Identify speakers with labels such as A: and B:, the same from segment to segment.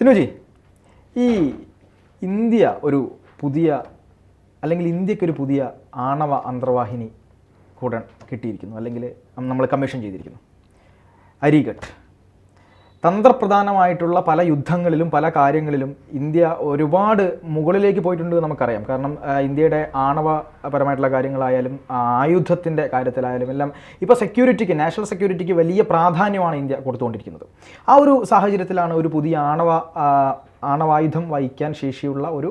A: സിനുജി ഈ ഇന്ത്യ ഒരു പുതിയ അല്ലെങ്കിൽ ഇന്ത്യക്കൊരു പുതിയ ആണവ അന്തർവാഹിനി കൂടെ കിട്ടിയിരിക്കുന്നു അല്ലെങ്കിൽ നമ്മൾ കമ്മീഷൻ ചെയ്തിരിക്കുന്നു. അരിഘട്ട് തന്ത്രപ്രധാനമായിട്ടുള്ള പല യുദ്ധങ്ങളിലും പല കാര്യങ്ങളിലും ഇന്ത്യ ഒരുപാട് മുകളിലേക്ക് പോയിട്ടുണ്ട് നമുക്കറിയാം. കാരണം ഇന്ത്യയുടെ ആണവപരമായിട്ടുള്ള കാര്യങ്ങളായാലും ആയുധത്തിന്റെ കാര്യത്തിലായാലും എല്ലാം ഇപ്പോൾ സെക്യൂരിറ്റിക്ക് നാഷണൽ സെക്യൂരിറ്റിക്ക് വലിയ പ്രാധാന്യമാണ് ഇന്ത്യ കൊടുത്തുകൊണ്ടിരിക്കുന്നത്. ആ ഒരു സാഹചര്യത്തിലാണ് ഒരു പുതിയ ആണവ ആണവായുധം വഹിക്കാൻ ശേഷിയുള്ള ഒരു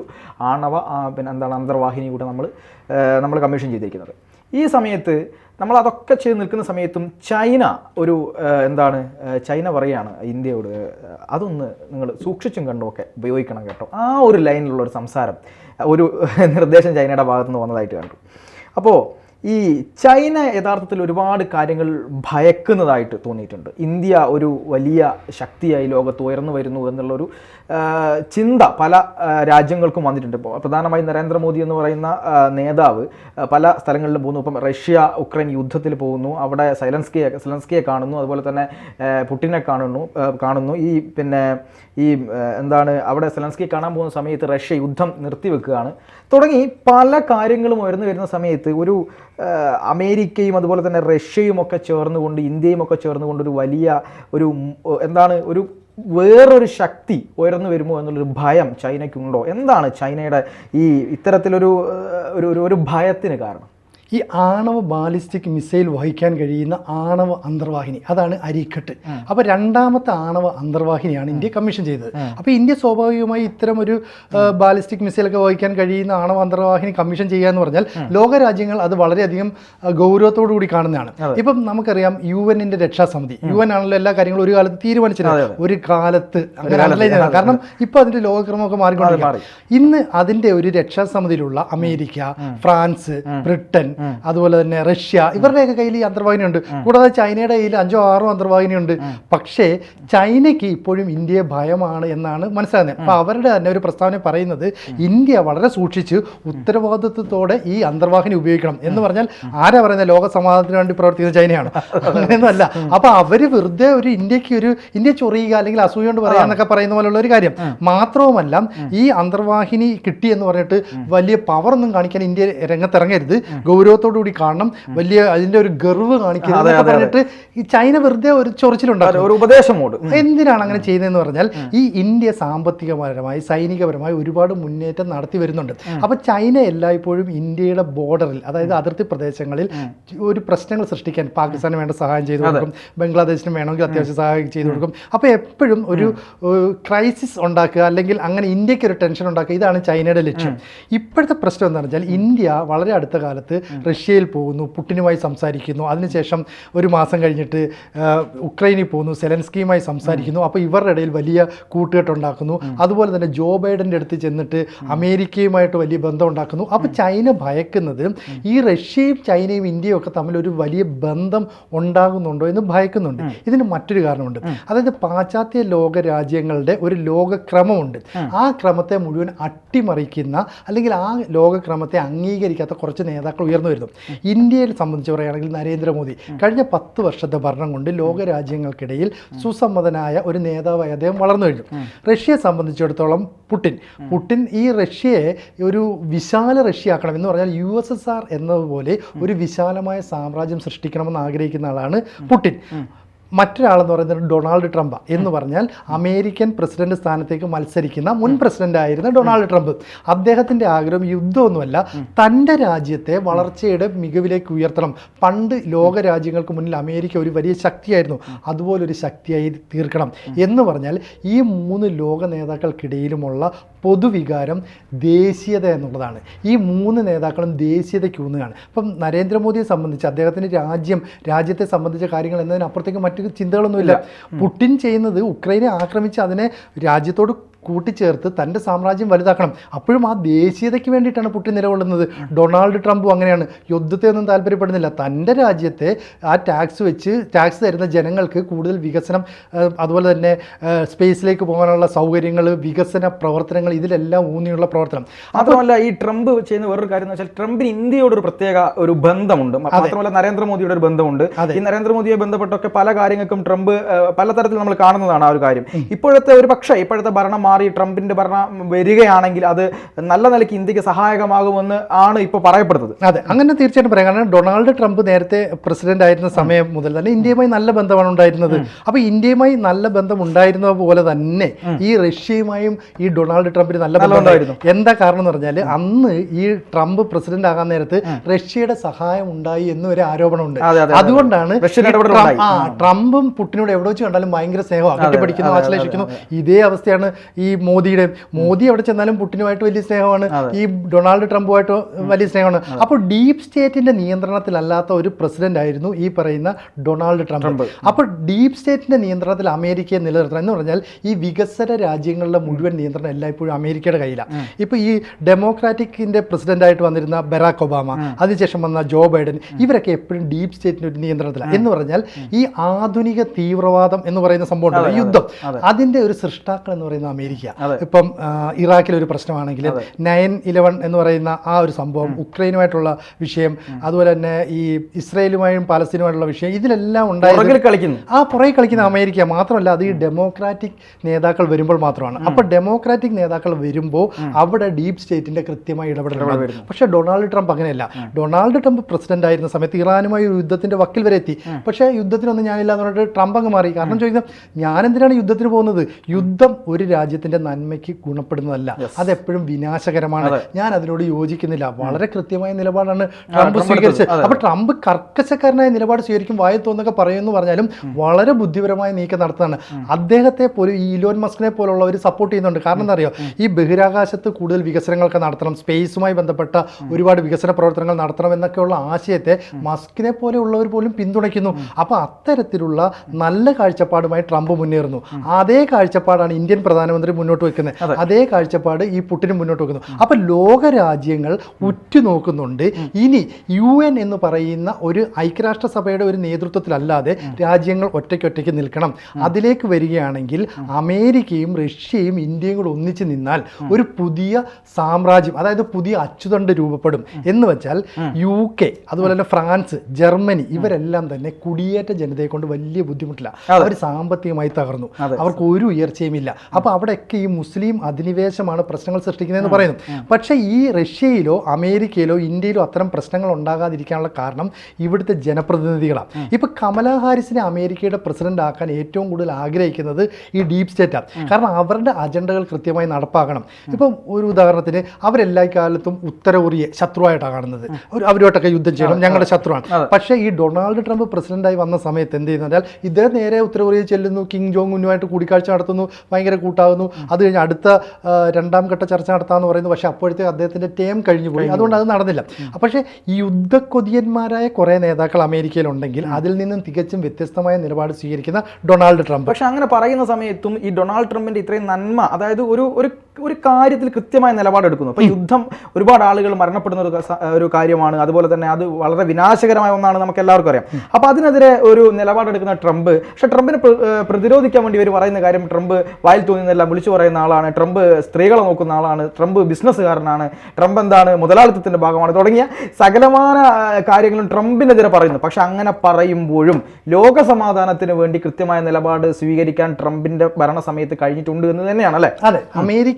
A: ആണവ പിന്നെ എന്താണ് അന്തർവാഹിനി കൂടെ നമ്മൾ നമ്മൾ കമ്മീഷൻ ചെയ്തിരിക്കുന്നത്. ഈ സമയത്ത് നമ്മൾ അതൊക്കെ ചെയ്ത് നിൽക്കുന്ന സമയത്തും ചൈന ഒരു എന്താണ് ചൈന പറയുകയാണ് ഇന്ത്യയോട് അതൊന്ന് നിങ്ങൾ സൂക്ഷിച്ചും കണ്ടുമൊക്കെ ഉപയോഗിക്കണം കേട്ടോ. ആ ഒരു ലൈനിലുള്ള ഒരു സംസാരം ഒരു നിർദ്ദേശം ചൈനയുടെ ഭാഗത്തുനിന്ന് വന്നതായിട്ട് കണ്ടു. അപ്പോൾ ഈ ചൈന യഥാർത്ഥത്തിൽ ഒരുപാട് കാര്യങ്ങൾ ഭയക്കുന്നതായിട്ട് തോന്നിയിട്ടുണ്ട്. ഇന്ത്യ ഒരു വലിയ ശക്തിയായി ലോകത്ത് ഉയർന്നു വരുന്നു എന്നുള്ളൊരു ചിന്ത പല രാജ്യങ്ങൾക്കും വന്നിട്ടുണ്ട്. ഇപ്പോൾ പ്രധാനമായും നരേന്ദ്രമോദി എന്ന് പറയുന്ന നേതാവ് പല സ്ഥലങ്ങളിലും പോകുന്നു. ഇപ്പം റഷ്യ ഉക്രൈൻ യുദ്ധത്തിൽ പോകുന്നു. അവിടെ സൈലൻസ്കിയെ സൈലൻസ്കിയെ കാണുന്നു. അതുപോലെ തന്നെ പുട്ടിനെ കാണുന്നു കാണുന്നു. ഈ പിന്നെ ഈ എന്താണ് അവിടെ സെലൻസ്കി കാണാൻ പോകുന്ന സമയത്ത് റഷ്യ യുദ്ധം നിർത്തിവെക്കുകയാണ്. തുടങ്ങി പല കാര്യങ്ങളും ഉയർന്നു വരുന്ന സമയത്ത് ഒരു അമേരിക്കയും അതുപോലെ തന്നെ റഷ്യയും ഒക്കെ ചേർന്നുകൊണ്ട് ഇന്ത്യയും ഒക്കെ ചേർന്നുകൊണ്ട് ഒരു വലിയ ഒരു എന്താണ് ഒരു വേറൊരു ശക്തി ഉയർന്നു വരുമോ എന്നുള്ളൊരു ഭയം ചൈനയ്ക്കുണ്ടോ? എന്താണ് ചൈനയുടെ ഈ ഇത്തരത്തിലൊരു ഒരു ഒരു- ഭയത്തിന് കാരണം?
B: ഈ ആണവ ബാലിസ്റ്റിക് മിസൈൽ വഹിക്കാൻ കഴിയുന്ന ആണവ അന്തർവാഹിനി അതാണ് അരിക്കട്ട്. അപ്പോൾ രണ്ടാമത്തെ ആണവ അന്തർവാഹിനിയാണ് ഇന്ത്യ കമ്മീഷൻ ചെയ്തത്. അപ്പോൾ ഇന്ത്യ സ്വാഭാവികമായി ഇത്തരം ഒരു ബാലിസ്റ്റിക് മിസൈൽ ഒക്കെ വഹിക്കാൻ കഴിയുന്ന ആണവ അന്തർവാഹിനി കമ്മീഷൻ ചെയ്യുക എന്ന് പറഞ്ഞാൽ ലോകരാജ്യങ്ങൾ അത് വളരെയധികം ഗൗരവത്തോടു കൂടി കാണുന്നതാണ്. ഇപ്പം നമുക്കറിയാം യു എന്നിന്റെ രക്ഷാസമിതി. യു എൻ ആണല്ലോ എല്ലാ കാര്യങ്ങളും ഒരു കാലത്ത് തീരുമാനിച്ചത്. ഒരു കാലത്ത് അങ്ങനെ കാരണം ഇപ്പൊ അതിന്റെ ലോകക്രമമൊക്കെ മാറിക്കൊണ്ടിരിക്കുകയാണ്. ഇന്ന് അതിന്റെ ഒരു രക്ഷാസമിതിയിലുള്ള അമേരിക്ക ഫ്രാൻസ് ബ്രിട്ടൻ അതുപോലെ തന്നെ റഷ്യ ഇവരുടെയൊക്കെ കയ്യിൽ ഈ അന്തർവാഹിനി ഉണ്ട് കൂടാതെ ചൈനയുടെ കയ്യിൽ അഞ്ചോ ആറോ അന്തർവാഹിനി ഉണ്ട് പക്ഷേ ചൈനയ്ക്ക് ഇപ്പോഴും ഇന്ത്യയെ ഭയമാണ് എന്നാണ് മനസ്സിലാകുന്നത്. അപ്പൊ അവരുടെ തന്നെ ഒരു പ്രസ്താവന പറയുന്നത് ഇന്ത്യ വളരെ സൂക്ഷിച്ച് ഉത്തരവാദിത്വത്തോടെ ഈ അന്തർവാഹിനി ഉപയോഗിക്കണം എന്ന് പറഞ്ഞാൽ ആരാ പറയുന്നത്? ലോക സമാധാനത്തിന് വേണ്ടി പ്രവർത്തിക്കുന്ന ചൈനയാണ്. അങ്ങനെയൊന്നുമല്ല. അപ്പൊ അവർ വെറുതെ ഒരു ഇന്ത്യയ്ക്ക് ഒരു ഇന്ത്യ ചൊറിയുക അല്ലെങ്കിൽ അസൂയ കൊണ്ട് പറയാന്നൊക്കെ പറയുന്ന പോലുള്ള ഒരു കാര്യം. മാത്രവുമല്ല ഈ അന്തർവാഹിനി കിട്ടി എന്ന് പറഞ്ഞിട്ട് വലിയ പവർ ഒന്നും കാണിക്കാൻ ഇന്ത്യ രംഗത്തിറങ്ങരുത് ഗൗരവത്തോടു കൂടി കാണണം. വലിയ അതിന്റെ ഒരു ഗർവ് കാണിക്കുന്നത് പറഞ്ഞിട്ട് ഈ ചൈന വെറുതെ ഒരു ചൊറിച്ചിലുണ്ടാക്കും
A: ഒരു ഉപദേശം
B: എന്തിനാണ് അങ്ങനെ ചെയ്യുന്നതെന്ന് പറഞ്ഞാൽ ഈ ഇന്ത്യ സാമ്പത്തികപരമായി സൈനികപരമായി ഒരുപാട് മുന്നേറ്റം നടത്തി വരുന്നുണ്ട്. അപ്പൊ ചൈന എല്ലായ്പ്പോഴും ഇന്ത്യയുടെ ബോർഡറിൽ അതായത് അതിർത്തി പ്രദേശങ്ങളിൽ ഒരു പ്രശ്നങ്ങൾ സൃഷ്ടിക്കാൻ പാകിസ്ഥാന് വേണ്ട സഹായം ചെയ്തു കൊടുക്കും. ബംഗ്ലാദേശിന് വേണമെങ്കിൽ അത്യാവശ്യം സഹായം ചെയ്തു കൊടുക്കും. അപ്പൊ എപ്പോഴും ഒരു ക്രൈസിസ് ഉണ്ടാക്കുക അല്ലെങ്കിൽ അങ്ങനെ ഇന്ത്യയ്ക്ക് ഒരു ടെൻഷൻ ഉണ്ടാക്കുക ഇതാണ് ചൈനയുടെ ലക്ഷ്യം. ഇപ്പോഴത്തെ പ്രശ്നം എന്ന് പറഞ്ഞാൽ ഇന്ത്യ വളരെ അടുത്ത കാലത്ത് റഷ്യയിൽ പോകുന്നു പുട്ടിനുമായി സംസാരിക്കുന്നു. അതിനുശേഷം ഒരു മാസം കഴിഞ്ഞിട്ട് ഉക്രൈനിൽ പോകുന്നു സെലൻസ്കിയുമായി സംസാരിക്കുന്നു. അപ്പോൾ ഇവരുടെ ഇടയിൽ വലിയ കൂട്ടുകെട്ടുണ്ടാക്കുന്നു അതുപോലെ തന്നെ ജോ ബൈഡന്റെ അടുത്ത് ചെന്നിട്ട് അമേരിക്കയുമായിട്ട് വലിയ ബന്ധം ഉണ്ടാക്കുന്നു. അപ്പോൾ ചൈന ഭയക്കുന്നത് ഈ റഷ്യയും ചൈനയും ഇന്ത്യയും ഒക്കെ തമ്മിൽ ഒരു വലിയ ബന്ധം ഉണ്ടാകുന്നുണ്ടോ എന്ന് ഭയക്കുന്നുണ്ട്. ഇതിന് മറ്റൊരു കാരണമുണ്ട്. അതായത് പാശ്ചാത്യ ലോക രാജ്യങ്ങളുടെ ഒരു ലോകക്രമമുണ്ട്. ആ ക്രമത്തെ മുഴുവൻ അട്ടിമറിക്കുന്ന അല്ലെങ്കിൽ ആ ലോകക്രമത്തെ അംഗീകരിക്കാത്ത കുറച്ച് നേതാക്കൾ ഉയർന്നു വരുന്നു. ഇന്ത്യയെ സംബന്ധിച്ച് പറയുകയാണെങ്കിൽ നരേന്ദ്രമോദി കഴിഞ്ഞ പത്ത് വർഷത്തെ ഭരണം കൊണ്ട് ലോകരാജ്യങ്ങൾക്കിടയിൽ സുസമ്മതനായ ഒരു നേതാവായി അദ്ദേഹം വളർന്നു കഴിഞ്ഞു. റഷ്യയെ സംബന്ധിച്ചിടത്തോളം പുടിൻ. പുടിൻ ഈ റഷ്യയെ ഒരു വിശാല റഷ്യ ആക്കണം എന്ന് പറഞ്ഞാൽ യു എസ് എസ് ആർ എന്നതുപോലെ ഒരു വിശാലമായ സാമ്രാജ്യം സൃഷ്ടിക്കണമെന്ന് ആഗ്രഹിക്കുന്ന ആളാണ് പുടിൻ. മറ്റൊരാളെന്ന് പറയുന്നത് ഡൊണാൾഡ് ട്രംപ് എന്ന് പറഞ്ഞാൽ അമേരിക്കൻ പ്രസിഡന്റ് സ്ഥാനത്തേക്ക് മത്സരിക്കുന്ന മുൻ പ്രസിഡന്റ് ആയിരുന്ന ഡൊണാൾഡ് ട്രംപ്. അദ്ദേഹത്തിന്റെ ആഗ്രഹം യുദ്ധമൊന്നുമല്ല തന്റെ രാജ്യത്തെ വളർച്ചയുടെ മികവിലേക്ക് ഉയർത്തണം. പണ്ട് ലോക രാജ്യങ്ങൾക്ക് മുന്നിൽ അമേരിക്ക ഒരു വലിയ ശക്തിയായിരുന്നു. അതുപോലൊരു ശക്തിയായി തീർക്കണം എന്ന് പറഞ്ഞാൽ ഈ മൂന്ന് ലോക നേതാക്കൾക്കിടയിലുമുള്ള പൊതുവികാരം ദേശീയത എന്നുള്ളതാണ്. ഈ മൂന്ന് നേതാക്കളും ദേശീയതയ്ക്ക് ഊന്നുകയാണ്. അപ്പം നരേന്ദ്രമോദിയെ സംബന്ധിച്ച് അദ്ദേഹത്തിന്റെ രാജ്യം രാജ്യത്തെ സംബന്ധിച്ച കാര്യങ്ങൾ എന്നതിനപ്പുറത്തേക്ക് മറ്റു ചിന്തകളൊന്നുമില്ല. പുട്ടിൻ ചെയ്യുന്നത് ഉക്രൈനെ ആക്രമിച്ച് അതിനെ രാജ്യത്തോട് കൂട്ടിച്ചേർത്ത് തന്റെ സാമ്രാജ്യം വലുതാക്കണം. അപ്പോഴും ആ ദേശീയതയ്ക്ക് വേണ്ടിയിട്ടാണ് പുട്ടിൻ നിലകൊള്ളുന്നത്. ഡൊണാൾഡ് ട്രംപും അങ്ങനെയാണ്. യുദ്ധത്തെ ഒന്നും താല്പര്യപ്പെടുന്നില്ല. തന്റെ രാജ്യത്തെ ആ ടാക്സ് വെച്ച് ടാക്സ് തരുന്ന ജനങ്ങൾക്ക് കൂടുതൽ വികസനം അതുപോലെ തന്നെ സ്പേസിലേക്ക് പോകാനുള്ള സൗകര്യങ്ങൾ വികസന പ്രവർത്തനങ്ങൾ ഇതിലെല്ലാം ഊന്നിയുള്ള പ്രവർത്തനം.
A: മാത്രമല്ല ഈ ട്രംപ് ചെയ്യുന്ന വേറൊരു കാര്യം എന്ന് വെച്ചാൽ ട്രംപിന് ഇന്ത്യയോട് ഒരു പ്രത്യേക ഒരു ബന്ധമുണ്ട്. മാത്രമല്ല നരേന്ദ്രമോദിയുടെ ഒരു ബന്ധമുണ്ട്. ഈ നരേന്ദ്രമോദിയെ ബന്ധപ്പെട്ടൊക്കെ പല കാര്യങ്ങൾക്കും ട്രംപ് പലതരത്തിൽ നമ്മൾ കാണുന്നതാണ് ആ ഒരു കാര്യം. ഇപ്പോഴത്തെ ഒരു പക്ഷേ ഇപ്പോഴത്തെ ഭരണം മാറി ട്രംപിന്റെ ഭരണം വരികയാണെങ്കിൽ അത് നല്ല നിലയ്ക്ക് ഇന്ത്യയ്ക്ക് സഹായകമാകുമെന്ന് ആണ് ഇപ്പോൾ പറയപ്പെടുന്നത്.
B: അതെ അങ്ങനെ തീർച്ചയായിട്ടും പറയാം. കാരണം ഡൊണാൾഡ് ട്രംപ് നേരത്തെ പ്രസിഡന്റ് ആയിരുന്ന സമയം മുതൽ തന്നെ ഇന്ത്യയുമായി നല്ല ബന്ധമാണ് ഉണ്ടായിരുന്നത്. അപ്പൊ ഇന്ത്യയുമായി നല്ല ബന്ധം ഉണ്ടായിരുന്ന പോലെ തന്നെ ഈ റഷ്യയുമായും ഈ ഡൊണാൾഡ് ട്രംപിന് നല്ല ബന്ധമുണ്ടായിരുന്നു എന്താ കാരണം എന്ന് പറഞ്ഞാൽ അന്ന് ഈ ട്രംപ് പ്രസിഡന്റ് ആകാൻ നേരത്ത് റഷ്യയുടെ സഹായം ഉണ്ടായി എന്നൊരു ആരോപണമുണ്ട്.
A: അതെ, അതെ, അതെ.
B: അതുകൊണ്ടാണ് ട്രംപും പുട്ടിനോട് എവിടെ വെച്ച് കണ്ടാലും ഭയങ്കര സ്നേഹം ആശ്ലേഷിക്കുന്നു. ഇതേ അവസ്ഥയാണ് ഈ മോദിയുടെ മോദി എവിടെ ചെന്നാലും പുട്ടിനുമായിട്ട് വലിയ സ്നേഹമാണ്. ഈ ഡൊണാൾഡ് ട്രംപുമായിട്ട് വലിയ സ്നേഹമാണ്. അപ്പോൾ ഡീപ് സ്റ്റേറ്റിന്റെ നിയന്ത്രണത്തിലല്ലാത്ത ഒരു പ്രസിഡന്റ് ആയിരുന്നു ഈ പറയുന്ന ഡൊണാൾഡ് ട്രംപ്. അപ്പോൾ ഡീപ് സ്റ്റേറ്റിന്റെ നിയന്ത്രണത്തിൽ അമേരിക്കയെ നിലനിർത്തണം എന്ന് പറഞ്ഞാൽ ഈ വികസന രാജ്യങ്ങളുടെ മുഴുവൻ നിയന്ത്രണം എല്ലായ്പ്പോഴും അമേരിക്കയുടെ കയ്യിലാണ് ഇപ്പോൾ ഈ ഡെമോക്രാറ്റിക്കിന്റെ പ്രസിഡന്റ് ആയിട്ട് വന്നിരുന്ന ബറാക് ഒബാമ അതിനുശേഷം വന്ന ജോ ബൈഡൻ ഇവരൊക്കെ എപ്പോഴും ഡീപ് സ്റ്റേറ്റിന്റെ ഒരു നിയന്ത്രണത്തിലാണ് എന്ന് പറഞ്ഞാൽ ഈ ആധുനിക തീവ്രവാദം എന്ന് പറയുന്ന സംഭവം യുദ്ധം. അതിന്റെ ഒരു സൃഷ്ടാക്കൾ എന്ന് പറയുന്ന അമേരിക്ക. ഇപ്പം ഇറാഖിലൊരു ഇറാഖിലെ ഒരു പ്രശ്നമാണെങ്കിൽ നയൻ ഇലവൻ എന്ന് പറയുന്ന ആ ഒരു സംഭവം ഉക്രൈനുമായിട്ടുള്ള വിഷയം അതുപോലെ തന്നെ ഈ ഇസ്രയേലുമായും പാലസ്തീനുമായിട്ടുള്ള വിഷയം ഇതിലെല്ലാം
A: ഉണ്ടായി കളിക്കുന്നു.
B: ആ പുറകെ കളിക്കുന്ന അമേരിക്ക മാത്രമല്ല അത് ഈ ഡെമോക്രാറ്റിക് നേതാക്കൾ വരുമ്പോൾ മാത്രമാണ്. അപ്പോൾ ഡെമോക്രാറ്റിക് നേതാക്കൾ വരുമ്പോൾ അവിടെ ഡീപ് സ്റ്റേറ്റിന്റെ കൃത്യമായ ഇടപെടൽ പക്ഷേ ഡൊണാൾഡ് ട്രംപ് അങ്ങനെയല്ല. ഡൊണാൾഡ് ട്രംപ് പ്രസിഡന്റ് ആയിരുന്ന സമയത്ത് ഇറാനുമായി ഒരു യുദ്ധത്തിന്റെ വക്കിൽ വരെ എത്തി. പക്ഷേ യുദ്ധത്തിനൊന്നും ഞാനില്ല എന്ന് പറഞ്ഞിട്ട് ട്രംപ് അങ്ങ് മാറി. കാരണം ചോദിക്കുന്നത് ഞാൻ എന്തിനാണ് യുദ്ധത്തിന് പോകുന്നത്? യുദ്ധം ഒരു രാജ്യത്തിന്റെ നന്മയ്ക്ക് ഗുണപ്പെടുന്നതല്ല. അതെപ്പോഴും വിനാശകരമാണ്. ഞാൻ അതിനോട് യോജിക്കുന്നില്ല. വളരെ കൃത്യമായ നിലപാടാണ് ട്രംപ് സ്വീകരിച്ചത്. അപ്പൊ ട്രംപ് കർക്കശക്കാരനായ നിലപാട് സ്വീകരിക്കും വായ തോന്നൊക്കെ പറയുമെന്ന് പറഞ്ഞാലും വളരെ ബുദ്ധിപരമായ നീക്കം നടത്തുന്നതാണ്. അദ്ദേഹത്തെ പോലും ഈ ഇലോൻ മസ്കിനെ പോലുള്ളവർ സപ്പോർട്ട് ചെയ്യുന്നുണ്ട്. കാരണം എന്താ അറിയോ? ഈ ബഹിരാകാശത്ത് കൂടുതൽ വികസനങ്ങളൊക്കെ നടത്തണം. സ്പേസുമായി ബന്ധപ്പെട്ട ഒരുപാട് വികസന പ്രവർത്തനങ്ങൾ നടത്തണം എന്നൊക്കെയുള്ള ആശയത്തെ മസ്കിനെ പോലെയുള്ളവർ പോലും പിന്തുണയ്ക്കുന്നു. അപ്പോൾ അത്തരത്തിലുള്ള നല്ല കാഴ്ചപ്പാടുമായി ട്രംപ് മുന്നേറുന്നു. അതേ കാഴ്ചപ്പാടാണ് ഇന്ത്യൻ പ്രധാനമന്ത്രി മുന്നോട്ട് വെക്കുന്നത്. അതേ. കാഴ്ചപ്പാട് ഈ പുട്ടിനും മുന്നോട്ട് വെക്കുന്നു. അപ്പോൾ ലോകരാജ്യങ്ങൾ ഉറ്റുനോക്കുന്നുണ്ട്. ഇനി യു എൻ എന്ന് പറയുന്ന ഒരു ഐക്യരാഷ്ട്രസഭയുടെ ഒരു നേതൃത്വത്തിലല്ലാതെ രാജ്യങ്ങൾ ഒറ്റയ്ക്കൊറ്റയ്ക്ക് നിൽക്കണം. അതിലേക്ക് വരികയാണെങ്കിൽ അമേരിക്കയും റഷ്യയും ഇന്ത്യയും കൂടെ ഒന്നിച്ച് നിന്നാൽ ഒരു പുതിയ സാമ്രാജ്യം അതായത് പുതിയ അച്ചുതണ്ട് രൂപപ്പെടും. എന്ന് വെച്ചാൽ യു കെ അതുപോലെ തന്നെ ഫ്രാൻസ് ജർമ്മനി ഇവരെല്ലാം തന്നെ കുടിയേറ്റ ജനതയെ കൊണ്ട് വലിയ ബുദ്ധിമുട്ടില്ല. അവർ സാമ്പത്തികമായി തകർന്നു. അവർക്ക് ഒരു ഉയർച്ചയുമില്ല. അപ്പോൾ അവിടെയൊക്കെ ഈ മുസ്ലിം അധിനിവേശമാണ് പ്രശ്നങ്ങൾ സൃഷ്ടിക്കുന്നതെന്ന് പറയുന്നു. പക്ഷേ ഈ റഷ്യയിലോ അമേരിക്കയിലോ ഇന്ത്യയിലോ അത്തരം പ്രശ്നങ്ങൾ ഉണ്ടാകാതിരിക്കാനുള്ള കാരണം ഇവിടുത്തെ ജനപ്രതിനിധികളാണ് ഇപ്പം കമലാ ഹാരിസിനെ അമേരിക്കയുടെ പ്രസിഡന്റ് ആക്കാൻ ഏറ്റവും കൂടുതൽ ആഗ്രഹിക്കുന്നത് ഈ ഡീപ് സ്റ്റേറ്റാണ് കാരണം അവരുടെ അജണ്ടകൾ കൃത്യമായി നടപ്പാക്കണം. ഇപ്പം ഒരു ഉദാഹരണത്തിന് അവരെല്ലാ കാലത്തും ഉത്തര കൊറിയ ശത്രുവായിട്ടാണ് കാണുന്നത്. അവരുമായിട്ടൊക്കെ യുദ്ധം ചെയ്യണം ഞങ്ങളുടെ ശത്രുവാണ്. പക്ഷേ ഈ ഡൊണാൾഡ് ട്രംപ് പ്രസിഡന്റായി വന്ന സമയത്ത് എന്ത് ചെയ്യുന്നു? പറഞ്ഞാൽ ഇദ്ദേഹം നേരെ ഉത്തര കൊറിയ ചെല്ലുന്നു കിങ് ജോങ് ഉന്നുമായിട്ട് കൂടിക്കാഴ്ച നടത്തുന്നു ഭയങ്കര കൂട്ടാകുന്നു അത് കഴിഞ്ഞ് അടുത്ത രണ്ടാം ഘട്ട ചർച്ച നടത്താമെന്ന് പറയുന്നു. പക്ഷേ അപ്പോഴത്തെ അദ്ദേഹത്തിന്റെ ടേം കഴിഞ്ഞു പോയി അതുകൊണ്ട് അത് നടന്നില്ല. പക്ഷേ ഈ യുദ്ധക്കൊതിയന്മാരായ കുറേ നേതാക്കൾ അമേരിക്കയിലുണ്ടെങ്കിൽ അതിൽ നിന്നും തികച്ചും വ്യത്യസ്തമായ നിലപാട് സ്വീകരിക്കുന്ന ഡൊണാൾഡ് ട്രംപ്.
A: പക്ഷേ അങ്ങനെ പറയുന്ന സമയത്തും ഈ ഡൊണാൾഡ് ട്രംപിന്റെ ഇത്രയും നന്മ അതായത് ഒരു ഒരു ഒരു കാര്യത്തിൽ കൃത്യമായ നിലപാടെടുക്കുന്നു. അപ്പോൾ യുദ്ധം ഒരുപാട് ആളുകൾ മരണപ്പെടുന്ന ഒരു ഒരു കാര്യമാണ്. അതുപോലെ തന്നെ അത് വളരെ വിനാശകരമായ ഒന്നാണ് നമുക്ക് എല്ലാവർക്കും അറിയാം. അപ്പോൾ അതിനെതിരെ ഒരു നിലപാടെടുക്കുന്ന ട്രംപ് പക്ഷെ ട്രംപിനെ പ്രതിരോധിക്കാൻ വേണ്ടി ഇവർ പറയുന്ന കാര്യം ട്രംപ് വായിൽ തോന്നുന്നതെല്ലാം വിളിച്ചു പറയുന്ന ആളാണ്. ട്രംപ് സ്ത്രീകളെ നോക്കുന്ന ആളാണ്. ട്രംപ് ബിസിനസ്സുകാരനാണ്. ട്രംപ് എന്താണ് മുതലാളിത്തത്തിന്റെ ഭാഗമാണ്. തുടങ്ങിയ സകലമായ കാര്യങ്ങളും ട്രംപിനെതിരെ പറയുന്നു. പക്ഷെ അങ്ങനെ പറയുമ്പോഴും ലോക സമാധാനത്തിന് വേണ്ടി കൃത്യമായ നിലപാട് സ്വീകരിക്കാൻ ട്രംപിന്റെ ഭരണ സമയത്ത് കഴിഞ്ഞിട്ടുണ്ട് എന്ന് തന്നെയാണ് അല്ലെ?
B: അതെ.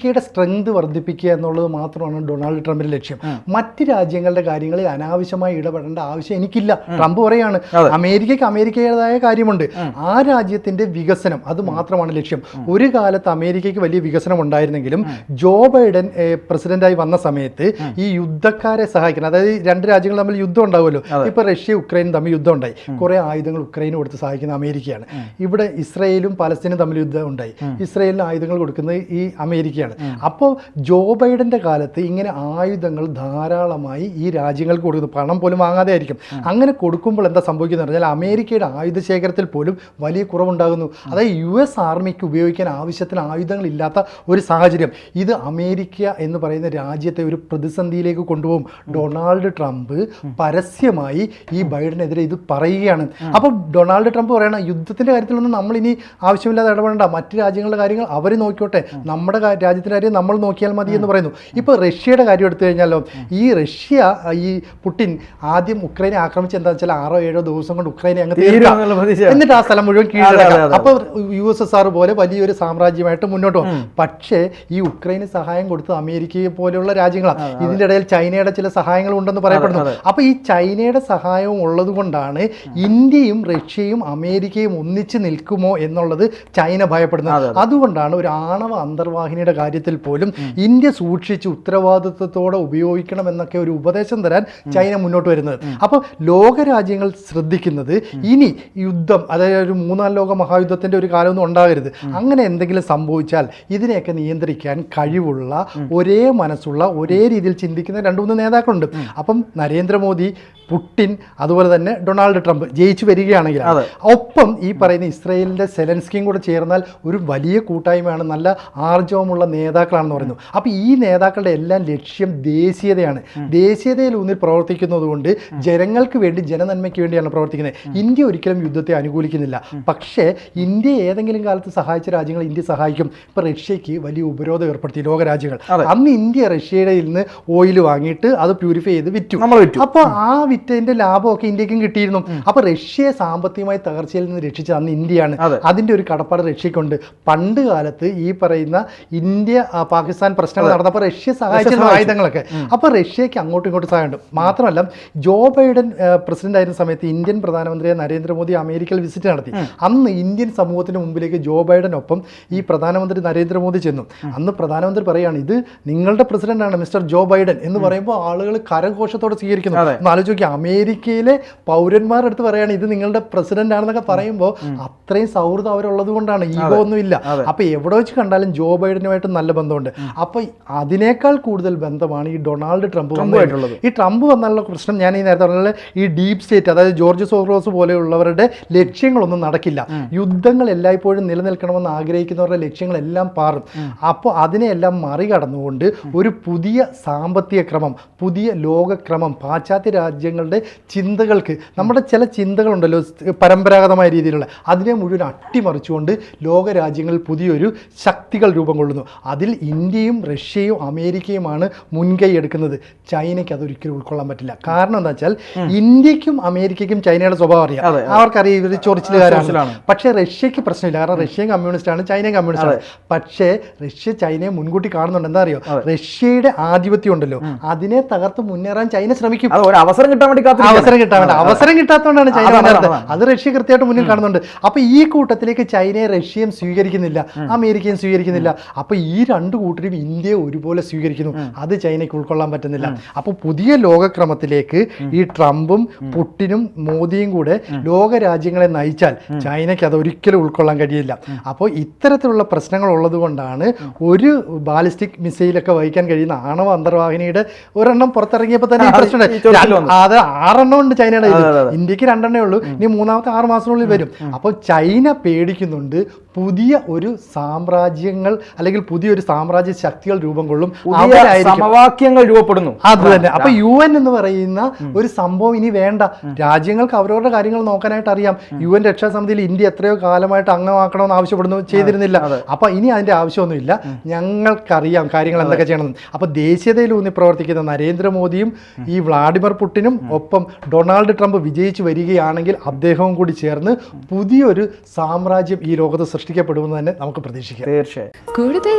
B: അമേരിക്കയുടെ സ്ട്രെങ്ത് വർദ്ധിപ്പിക്കുക എന്നുള്ളത് മാത്രമാണ് ഡൊണാൾഡ് ട്രംപിന്റെ ലക്ഷ്യം. മറ്റ് രാജ്യങ്ങളുടെ കാര്യങ്ങളിൽ അനാവശ്യമായി ഇടപെടേണ്ട ആവശ്യം എനിക്കില്ല. ട്രംപ് പറയാണ് അമേരിക്കയ്ക്ക് അമേരിക്കയുടേതായ കാര്യമുണ്ട്. ആ. രാജ്യത്തിന്റെ വികസനം അത് മാത്രമാണ് ലക്ഷ്യം. ഒരു കാലത്ത് അമേരിക്കയ്ക്ക് വലിയ വികസനം ഉണ്ടായിരുന്നെങ്കിലും ജോ ബൈഡൻ പ്രസിഡന്റായി വന്ന സമയത്ത് ഈ യുദ്ധക്കാരെ സഹായിക്കണം. അതായത് രണ്ട് രാജ്യങ്ങൾ തമ്മിൽ യുദ്ധം ഉണ്ടാവുമല്ലോ. ഇപ്പൊ റഷ്യ ഉക്രൈൻ തമ്മിൽ യുദ്ധം ഉണ്ടായി. കുറെ ആയുധങ്ങൾ ഉക്രൈന് കൊടുത്ത് സഹായിക്കുന്ന അമേരിക്കയാണ്. ഇവിടെ ഇസ്രയേലും പലസ്തീനും തമ്മിൽ യുദ്ധം ഉണ്ടായി. ഇസ്രയേലിന് ആയുധങ്ങൾ കൊടുക്കുന്നത് ഈ അമേരിക്കയാണ്. തന്നെയാണ് അപ്പോൾ ജോ ബൈഡന്റെ കാലത്ത് ഇങ്ങനെ ആയുധങ്ങൾ ധാരാളമായി ഈ രാജ്യങ്ങൾക്ക് കൊടുക്കുന്നു. പണം പോലും വാങ്ങാതെ ആയിരിക്കും അങ്ങനെ കൊടുക്കുമ്പോൾ എന്താ സംഭവിക്കുന്നത് പറഞ്ഞാൽ അമേരിക്കയുടെ ആയുധ ശേഖരത്തിൽ പോലും വലിയ കുറവുണ്ടാകുന്നു. അതായത് യു എസ് ആർമിക്ക് ഉപയോഗിക്കാൻ ആവശ്യത്തിന് ആയുധങ്ങൾ ഇല്ലാത്ത ഒരു സാഹചര്യം. ഇത് അമേരിക്ക എന്ന് പറയുന്ന രാജ്യത്തെ ഒരു പ്രതിസന്ധിയിലേക്ക് കൊണ്ടുപോകും. ഡൊണാൾഡ് ട്രംപ് പരസ്യമായി ഈ ബൈഡനെതിരെ ഇത് പറയുകയാണ്. അപ്പോൾ ഡൊണാൾഡ് ട്രംപ് പറയണ യുദ്ധത്തിന്റെ കാര്യത്തിലൊന്നും നമ്മൾ ഇനി ആവശ്യമില്ലാതെ ഇടപെടേണ്ട. മറ്റ് രാജ്യങ്ങളുടെ കാര്യങ്ങൾ അവർ നോക്കിയോട്ടെ നമ്മുടെ കാ- രാജ്യത്തിന്റെ കാര്യം നമ്മൾ നോക്കിയാൽ മതി എന്ന് പറയുന്നു. ഇപ്പോൾ റഷ്യയുടെ കാര്യം എടുത്തു കഴിഞ്ഞാലോ ഈ റഷ്യ ഈ പുട്ടിൻ ആദ്യം ഉക്രൈനെ ആക്രമിച്ച് എന്താ വെച്ചാൽ ആറോ ഏഴോ ദിവസം കൊണ്ട് ഉക്രൈനെ അങ്ങ് എന്നിട്ട് ആ സ്ഥലം മുഴുവൻ കീഴടക്കാം. അപ്പോൾ യു എസ് എസ് ആർ പോലെ വലിയൊരു സാമ്രാജ്യമായിട്ട് മുന്നോട്ട് പോകും പക്ഷേ ഈ ഉക്രൈന് സഹായം കൊടുത്തത് അമേരിക്കയെ പോലെയുള്ള രാജ്യങ്ങളാണ് ഇതിന്റെ ഇടയിൽ ചൈനയുടെ ചില സഹായങ്ങൾ ഉണ്ടെന്ന് പറയപ്പെടുന്നു. അപ്പോൾ ഈ ചൈനയുടെ സഹായവും ഉള്ളത് കൊണ്ടാണ് ഇന്ത്യയും റഷ്യയും അമേരിക്കയും ഒന്നിച്ച് നിൽക്കുമോ എന്നുള്ളത് ചൈന ഭയപ്പെടുന്നത്. അതുകൊണ്ടാണ് ഒരു ആണവ അന്തർവാഹിനിയുടെ കാര്യത്തിൽ പോലും ഇന്ത്യ സൂക്ഷിച്ച് ഉത്തരവാദിത്വത്തോടെ ഉപയോഗിക്കണം എന്നൊക്കെ ഒരു ഉപദേശം തരാൻ ചൈന മുന്നോട്ട് വരുന്നത്. അപ്പോൾ ലോകരാജ്യങ്ങൾ ശ്രദ്ധിക്കുന്നത് ഇനി യുദ്ധം അതായത് ഒരു മൂന്നാം ലോക മഹായുദ്ധത്തിന്റെ ഒരു കാലമൊന്നും ഉണ്ടാകരുത്. അങ്ങനെ എന്തെങ്കിലും സംഭവിച്ചാൽ ഇതിനെയൊക്കെ നിയന്ത്രിക്കാൻ കഴിവുള്ള ഒരേ മനസ്സുള്ള ഒരേ രീതിയിൽ ചിന്തിക്കുന്ന രണ്ട് മൂന്ന് നേതാക്കളുണ്ട്. അപ്പം നരേന്ദ്രമോദി പുട്ടിൻ അതുപോലെ തന്നെ ഡൊണാൾഡ് ട്രംപ് ജയിച്ചു വരികയാണെങ്കിൽ ഒപ്പം ഈ പറയുന്ന ഇസ്രയേലിന്റെ സെലൻസ്കിയും കൂടെ ചേർന്നാൽ ഒരു വലിയ കൂട്ടായ്മയാണ്. നല്ല ആർജവമുള്ള നേതാക്കളാണെന്ന് പറയുന്നു. അപ്പോൾ ഈ നേതാക്കളുടെ എല്ലാം ലക്ഷ്യം ദേശീയതയാണ്. ദേശീയതയിൽ ഊന്നിൽ പ്രവർത്തിക്കുന്നത് കൊണ്ട് ജനങ്ങൾക്ക് വേണ്ടി ജനനന്മയ്ക്ക് വേണ്ടിയാണ് പ്രവർത്തിക്കുന്നത്. ഇന്ത്യ ഒരിക്കലും യുദ്ധത്തെ അനുകൂലിക്കുന്നില്ല. പക്ഷേ ഇന്ത്യ ഏതെങ്കിലും കാലത്ത് സഹായിച്ച രാജ്യങ്ങൾ ഇന്ത്യ സഹായിക്കും. ഇപ്പോൾ റഷ്യയ്ക്ക് വലിയ ഉപരോധം ഏർപ്പെടുത്തി ലോകരാജ്യങ്ങൾ. അന്ന് ഇന്ത്യ റഷ്യയുടെ നിന്ന് ഓയിൽ വാങ്ങിയിട്ട് അത് പ്യൂരിഫൈ ചെയ്ത് വിറ്റു. അപ്പോൾ ആ വിറ്റതിന്റെ ലാഭമൊക്കെ ഇന്ത്യക്കും കിട്ടിയിരുന്നു. അപ്പോൾ റഷ്യയെ സാമ്പത്തികമായി തകർച്ചയിൽ നിന്ന് രക്ഷിച്ചത് അന്ന് ഇന്ത്യയാണ്.
A: അതെ.
B: അതിന്റെ ഒരു കടപ്പാട് റഷ്യക്കുണ്ട് പണ്ട് കാലത്ത് ഈ പറയുന്ന ഇന്ത്യ ആ, പാകിസ്ഥാൻ പ്രശ്നങ്ങൾ നടന്നപ്പോൾ റഷ്യ സഹായിച്ച ആയുധങ്ങളൊക്കെ. അപ്പോൾ റഷ്യക്ക് അങ്ങോട്ടും ഇങ്ങോട്ടും സഹായമുണ്ട്. മാത്രമല്ല ജോ ബൈഡൻ പ്രസിഡന്റ് ആയിരുന്ന സമയത്ത് ഇന്ത്യൻ പ്രധാനമന്ത്രി നരേന്ദ്രമോദി അമേരിക്കയിൽ വിസിറ്റ് നടത്തി. അന്ന് ഇന്ത്യൻ സമൂഹത്തിന് മുമ്പിലേക്ക് ജോ ബൈഡനൊപ്പം ഈ പ്രധാനമന്ത്രി നരേന്ദ്രമോദി ചെന്നു. അന്ന് പ്രധാനമന്ത്രി പറയുകയാണ് ഇത് നിങ്ങളുടെ പ്രസിഡന്റാണ് മിസ്റ്റർ ജോ ബൈഡൻ എന്ന് പറയുമ്പോൾ ആളുകൾ കരഘോഷത്തോടെ സ്വീകരിക്കുന്നു. ഒന്ന് ആലോചിച്ച് അമേരിക്കയിലെ പൗരന്മാരുടെ അടുത്ത് പറയുകയാണ് ഇത് നിങ്ങളുടെ പ്രസിഡന്റ് ആണെന്നൊക്കെ പറയുമ്പോൾ അത്രയും സൗഹൃദം അവരുള്ളത് കൊണ്ടാണ് ഈഗോ ഒന്നും ഇല്ല.
A: അപ്പോൾ
B: അപ്പൊ എവിടെ വെച്ച് കണ്ടാലും ജോ ബൈഡനുമായിട്ട് നല്ല ബന്ധമുണ്ട്. അപ്പൊ അതിനേക്കാൾ കൂടുതൽ ബന്ധമാണ് ഈ ഡൊണാൾഡ് ട്രംപ്
A: വന്നിട്ടുള്ളത്.
B: ഈ ട്രംപ് വന്നുള്ള പ്രശ്നം ഞാൻ ഈ നേരത്തെ പറഞ്ഞ ഈ ഡീപ് സ്റ്റേറ്റ് അതായത് ജോർജ് സോറോസ് പോലെയുള്ളവരുടെ ലക്ഷ്യങ്ങളൊന്നും നടക്കില്ല. യുദ്ധങ്ങൾ എല്ലായ്പ്പോഴും നിലനിൽക്കണമെന്ന് ആഗ്രഹിക്കുന്നവരുടെ ലക്ഷ്യങ്ങളെല്ലാം പാറും. അപ്പോൾ അതിനെയെല്ലാം മറികടന്നുകൊണ്ട് ഒരു പുതിയ സാമ്പത്തിക ക്രമം പുതിയ ലോകക്രമം പാശ്ചാത്യ രാജ്യങ്ങളുടെ ചിന്തകൾക്ക് നമ്മുടെ ചില ചിന്തകളുണ്ടല്ലോ പരമ്പരാഗതമായ രീതിയിലുള്ള അതിനെ മുഴുവൻ അട്ടിമറിച്ചുകൊണ്ട് ലോകരാജ്യങ്ങളിൽ പുതിയൊരു ശക്തികൾ രൂപം കൊള്ളുന്നു. അതിൽ ഇന്ത്യയും റഷ്യയും അമേരിക്കയുമാണ് മുൻകൈ എടുക്കുന്നത്. ചൈനയ്ക്ക് അതൊരിക്കലും ഉൾക്കൊള്ളാൻ പറ്റില്ല. കാരണം എന്താ വെച്ചാൽ ഇന്ത്യക്കും അമേരിക്കയ്ക്കും ചൈനയുടെ സ്വഭാവം അറിയാം. അവർക്കറിയാം ഇവർ ചൊറിച്ചിലുകാരാണ്. പക്ഷേ റഷ്യക്ക് പ്രശ്നമില്ല. കാരണം റഷ്യയും കമ്മ്യൂണിസ്റ്റ് ആണ് ചൈനയും കമ്മ്യൂണിസ്റ്റ് ആണ് പക്ഷേ റഷ്യ ചൈനയെ മുൻകൂട്ടി കാണുന്നുണ്ട്. എന്താ അറിയോ? റഷ്യയുടെ ആധിപത്യം ഉണ്ടല്ലോ. അതിനെ തകർത്ത് മുന്നേറാൻ ചൈന ശ്രമിക്കും.
A: അവസരം കിട്ടാൻ വേണ്ടി.
B: അവസരം കിട്ടാൻ വേണ്ടി. അവസരം കിട്ടാത്തതുകൊണ്ടാണ് ചൈന മുന്നേറുന്നത് അത് റഷ്യ കൃത്യമായിട്ട് മുന്നിൽ കാണുന്നുണ്ട്. അപ്പൊ ഈ കൂട്ടത്തിലേക്ക് ചൈനയെ റഷ്യയും സ്വീകരിക്കുന്നില്ല. അമേരിക്കയും സ്വീകരിക്കുന്നില്ല. അപ്പൊ ഈ രണ്ട് കൂട്ടരും ഇന്ത്യയെ ഒരുപോലെ സ്വീകരിക്കുന്നു. അത് ചൈനയ്ക്ക് ഉൾക്കൊള്ളാൻ പറ്റുന്നില്ല. അപ്പോൾ പുതിയ ലോകക്രമത്തിലേക്ക് ഈ ട്രംപും പുട്ടിനും മോദിയും കൂടെ ലോക രാജ്യങ്ങളെ നയിച്ചാൽ ചൈനയ്ക്ക് അത് ഒരിക്കലും ഉൾക്കൊള്ളാൻ കഴിയില്ല. അപ്പോൾ ഇത്തരത്തിലുള്ള പ്രശ്നങ്ങൾ ഉള്ളത് കൊണ്ടാണ് ഒരു ബാലിസ്റ്റിക് മിസൈലൊക്കെ വഹിക്കാൻ കഴിയുന്ന ആണവ അന്തർവാഹിനിയുടെ ഒരെണ്ണം പുറത്തിറങ്ങിയപ്പോൾ തന്നെ പ്രശ്നം അത് ആറെണ്ണം ഉണ്ട് ചൈനയുടെ. ഇന്ത്യയ്ക്ക് രണ്ടെണ്ണേ ഉള്ളൂ. ഇനി മൂന്നാമത്തെ ആറ് മാസത്തിനുള്ളിൽ വരും. അപ്പോൾ ചൈന പേടിക്കുന്നുണ്ട് പുതിയ ഒരു സാമ്രാജ്യങ്ങൾ അല്ലെങ്കിൽ പുതിയൊരു സാമ്രാജ്യ ശക്തികൾ രൂപം കൊള്ളും.
A: സമവാക്യങ്ങൾ രൂപപ്പെടുന്നു.
B: അത് തന്നെ. അപ്പൊ യു എൻ എന്ന് പറയുന്ന ഒരു സംഭവം ഇനി വേണ്ട. രാജ്യങ്ങൾക്ക് അവരവരുടെ കാര്യങ്ങൾ നോക്കാനായിട്ട് അറിയാം. യു എൻ രക്ഷാസമിതിയിൽ ഇന്ത്യ എത്രയോ കാലമായിട്ട് അംഗമാക്കണമെന്ന് ആവശ്യപ്പെടുന്നു ചെയ്തിരുന്നില്ല. അപ്പൊ ഇനി അതിന്റെ ആവശ്യമൊന്നുമില്ല. ഞങ്ങൾക്കറിയാം കാര്യങ്ങൾ എന്തൊക്കെ ചെയ്യണമെന്ന്. അപ്പൊ ദേശീയതയിൽ ഊന്നി പ്രവർത്തിക്കുന്ന നരേന്ദ്രമോദിയും ഈ വ്ളാഡിമിർ പുട്ടിനും ഒപ്പം ഡൊണാൾഡ് ട്രംപ് വിജയിച്ചു വരികയാണെങ്കിൽ അദ്ദേഹവും കൂടി ചേർന്ന് പുതിയൊരു സാമ്രാജ്യം ഈ ലോകത്ത് സൃഷ്ടിക്കപ്പെടുമെന്ന് തന്നെ നമുക്ക് പ്രതീക്ഷിക്കാം.
A: തീർച്ചയായും.
C: കൂടുതൽ